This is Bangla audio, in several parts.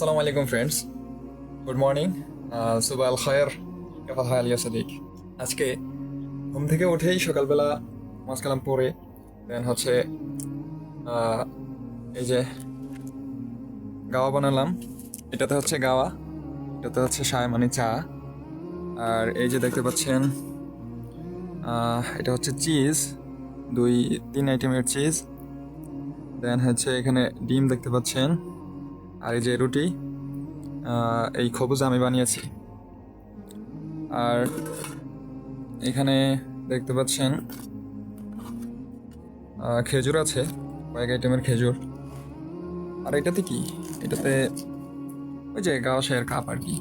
আসসালামু আলাইকুম ফ্রেন্ডস গুড মর্নিং সুবাহ আল খায়ের কেফাল হায় আলিয়া সাদিক আজকে ঘুম থেকে উঠেই সকালবেলা মাস কালাম পরে দেন হচ্ছে এই যে গাওয়া বানালাম এটাতে হচ্ছে গাওয়া এটাতে হচ্ছে সায় মানে চা আর এই যে দেখতে পাচ্ছেন এটা হচ্ছে চিজ দুই তিন আইটেমের চিজ দেন হচ্ছে এখানে ডিম দেখতে পাচ্ছেন আর এই যে রুটি এই খবুজ আমি বানিয়েছি। আর এখানে দেখতে পাচ্ছেন খেজুর আছে, কয়েক আইটেমের খেজুর। আর এটাতে কি? এটাতে ওই যে গাওয়া শাহের কাপ আর কি।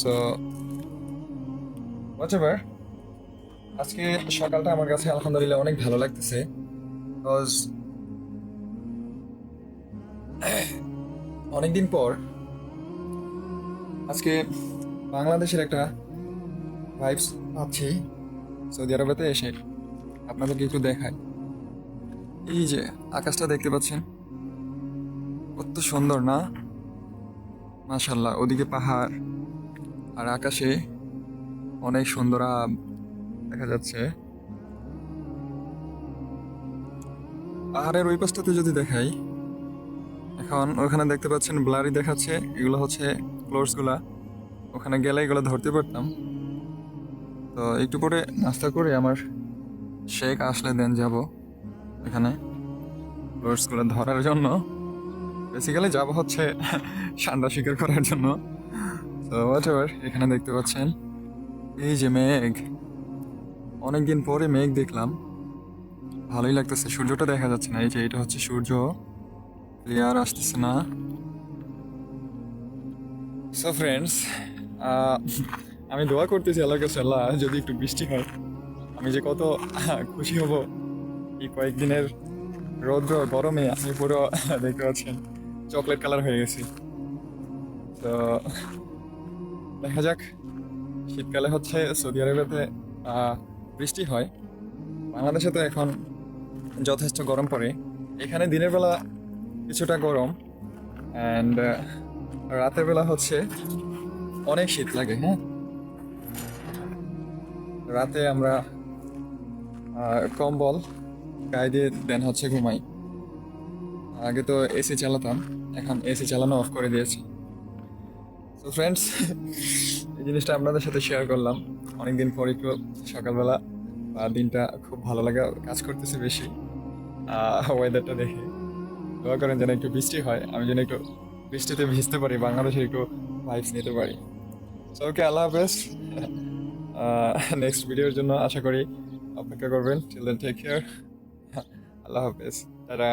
সো হোয়াটএভার আজকে সকালটা আমার কাছে আলহামদুলিল্লাহ অনেক ভালো লাগতেছে। বিকজ অনেকদিন পর আজকে বাংলাদেশের একটা ভাইবস পাচ্ছি সৌদি আরবেতে এসে আপনাদেরকে একটু দেখায় এই যে আকাশটা দেখতে পাচ্ছেন, কত সুন্দর না? মাশাল্লাহ ওদিকে পাহাড় আর আকাশে অনেক সুন্দর দেখা যাচ্ছে। পাহাড়ের ওই পাশটাতে যদি দেখাই এখন ওখানে দেখতে পাচ্ছেন ব্লারি দেখাচ্ছে, এগুলো হচ্ছে ফ্লোর্সগুলা। ওখানে গেলে এগুলো ধরতে পারতাম। তো একটু পরে নাস্তা করে আমার শেখ আসলে দেন যাব এখানে ফ্লোর্সগুলো ধরার জন্য। বেসিক্যালি যাব হচ্ছে সান্ডা শিকার করার জন্য। তো হোয়াট এখানে দেখতে পাচ্ছেন, এই যে মেঘ। অনেকদিন পরে মেঘ দেখলাম। ভালোই লাগতেছে, সূর্যটা দেখা যাচ্ছে না, এই যে এটা হচ্ছে সূর্য। ক্লিয়ার আসতেছে না সো ফ্রেন্ডস আমি দোয়া করতেছি আল্লাহর কাছে আল্লাহ যদি একটু বৃষ্টি হয় আমি যে কত খুশি হব এই কয়েকদিনের রৌদ্র গরমে আমি পুরো দেখতে পাচ্ছেন চকলেট কালার হয়ে গেছি। তো দেখা যাক শীতকালে হচ্ছে সৌদি আরবেতে আহ, বৃষ্টি হয়। বাংলাদেশে তো এখন যথেষ্ট গরম পড়ে। এখানে দিনের বেলা কিছুটা গরম। অ্যান্ড রাতের বেলা হচ্ছে অনেক শীত লাগে হ্যাঁ? রাতে আমরা কম্বল, গায়ে দিয়ে দেন হচ্ছে ঘুমাই। আগে তো এসি চালাতাম, এখন এসি চালানো অফ করে দিয়েছি। তো ফ্রেন্ডস এই জিনিসটা আপনাদের সাথে শেয়ার করলাম। অনেকদিন পর একটু সকালবেলা দিনটা খুব ভালো লাগা কাজ করতেছে বেশি। ওয়েদারটা দেখে। দোয়া করেন যেন একটু বৃষ্টি হয়, আমি যেন একটু বৃষ্টিতে ভিজতে পারি, বাংলাদেশের একটু ভাইবস নিতে পারি। সো ওকে আল্লাহ হাফেজ। নেক্সট ভিডিওর জন্য আশা করি অপেক্ষা করবেন। টিল দেন টেক কেয়ার আল্লাহ হাফেজ। টাটা